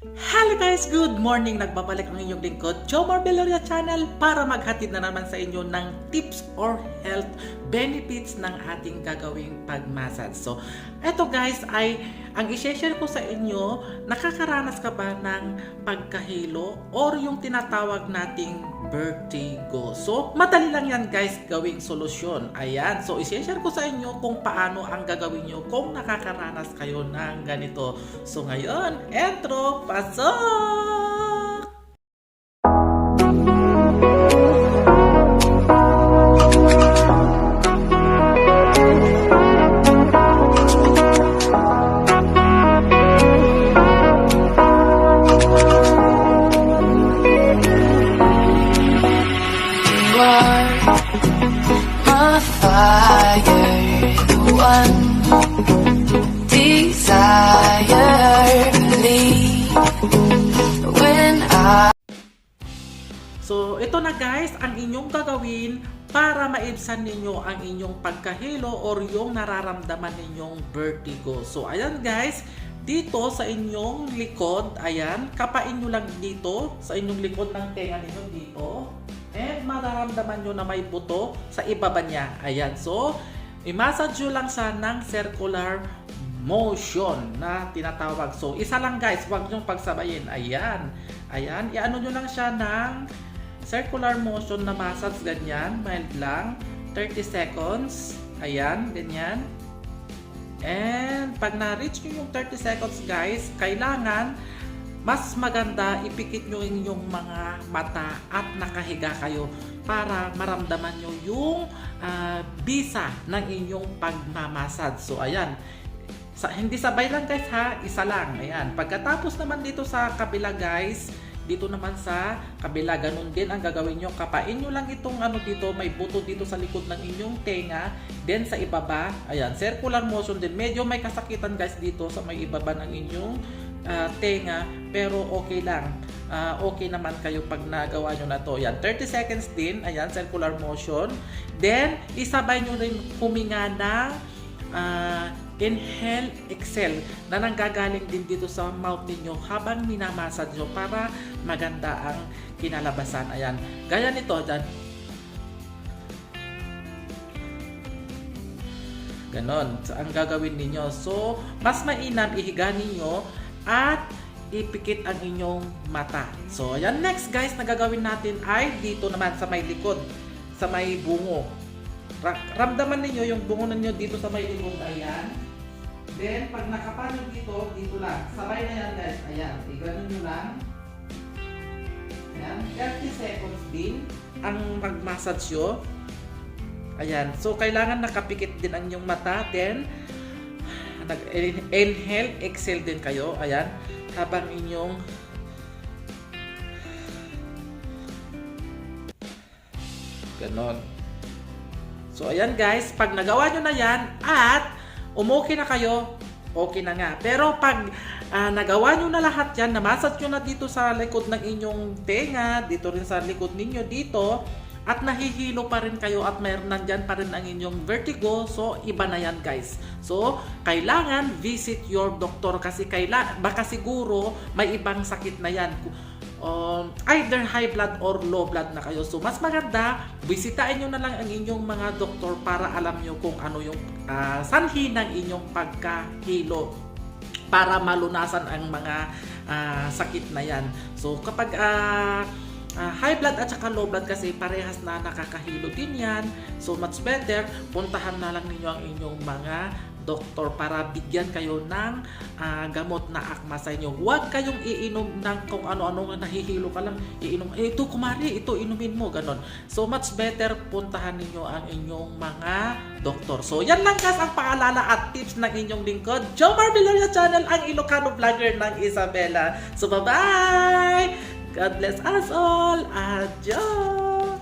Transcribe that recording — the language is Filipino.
Hello guys! Good morning! Nagbabalik ang inyong lingkod, Joe Marbeloria Channel para maghatid na naman sa inyo ng tips or health benefits ng ating gagawing pagmasad. So, eto guys ay ang i-share ko sa inyo, nakakaranas ka ba ng pagkahilo or yung tinatawag nating vertigo? So, madali lang yan guys gawing solusyon. Ayan, so i-share ko sa inyo kung paano ang gagawin nyo kung nakakaranas kayo ng ganito. So, ngayon, entro, pasok! Fire, one desire. Believe when I. So, ito na guys, ang inyong gagawin para maibsan ninyo ang inyong pagkahilo or yung nararamdaman ninyong vertigo. So, ayan guys, dito sa inyong likod, ayan, kapain nyo lang dito, sa inyong likod ng tenga ninyo dito. And mararamdaman nyo na may buto sa ibaba niya. Ayan, so, i-massage nyo lang siya ng circular motion na tinatawag. So, isa lang guys, huwag nyo pagsabayin. Ayan, ayan, iano nyo lang siya ng circular motion na massage, ganyan, mild lang, 30 seconds, ayan, ganyan. And pag na-reach nyo yung 30 seconds guys, kailangan mas maganda ipikit nyo yung inyong mga mata at nakahiga kayo para maramdaman nyo yung ah, bisa ng inyong pagmamasad. So ayan, sa, hindi sabay lang guys ha, isa lang. Ayan. Pagkatapos naman dito sa kabila guys, dito naman sa kabila, ganun din ang gagawin nyo. Kapain nyo lang itong ano dito, may buto dito sa likod ng inyong tenga. Then sa ibaba, ayan, circular motion din. Medyo may kasakitan guys dito sa may ibaba ng inyong ah, tenga. Pero okay lang. Ah, okay naman kayo pag nagawa nyo na to. Ayan, 30 seconds din. Ayan, circular motion. Then, isabay nyo rin huminga ng ah, inhale, exhale na nanggagaling din dito sa mouth ninyo habang minamasad nyo para maganda ang kinalabasan. Ayan. Gaya nito, dyan. Ganon. Ang gagawin ninyo. So, mas mainam ihiga ninyo at ipikit ang inyong mata. So, ayan. Next guys, na gagawin natin ay dito naman sa may likod. Sa may bungo. Ra- ramdaman ninyo yung bungo ninyo dito sa may likod. Ayan. Then, pag nakapa nyo dito, dito lang. Sabay na yan guys. Ayan. Iganon nyo lang. Ayan. 30 seconds din ang mag-massage nyo. Ayan. So, kailangan nakapikit din ang inyong mata. Then, nag-inhale, exhale din kayo. Ayan. Habang inyong Ganon. So, ayan guys. Pag nagawa nyo na yan at umuki na kayo, okay na nga. Pero pag ah, nagawa nyo na lahat yan, namasat nyo na dito sa likod ng inyong tenga, dito rin sa likod ninyo dito, at nahihilo pa rin kayo at mayroon nandyan pa rin ang inyong vertigo, so iba na yan guys. So, kailangan visit your doctor kasi kaila, baka siguro may ibang sakit na yan. Um, either high blood or low blood na kayo. So, mas maganda, bisitahin nyo na lang ang inyong mga doktor para alam nyo kung ano yung ah, sanhi ng inyong pagkahilo para malunasan ang mga ah, sakit na yan. So kapag ah, ah, high blood at saka low blood kasi parehas na nakakahilo din yan. So much better, puntahan na lang ninyo ang inyong mga doktor para bigyan kayo ng ah, gamot na akma sa inyo. Huwag kayong iinom ng kung ano-ano nga nahihilo ka lang. Iinom, eh, ito kumari, ito inumin mo, ganon. So much better, puntahan ninyo ang inyong mga doktor. So yan lang guys ang paalala at tips ng inyong lingkod. Joe Marveloria Channel, ang Ilocano vlogger ng Isabela. So bye-bye! God bless us all! Adios!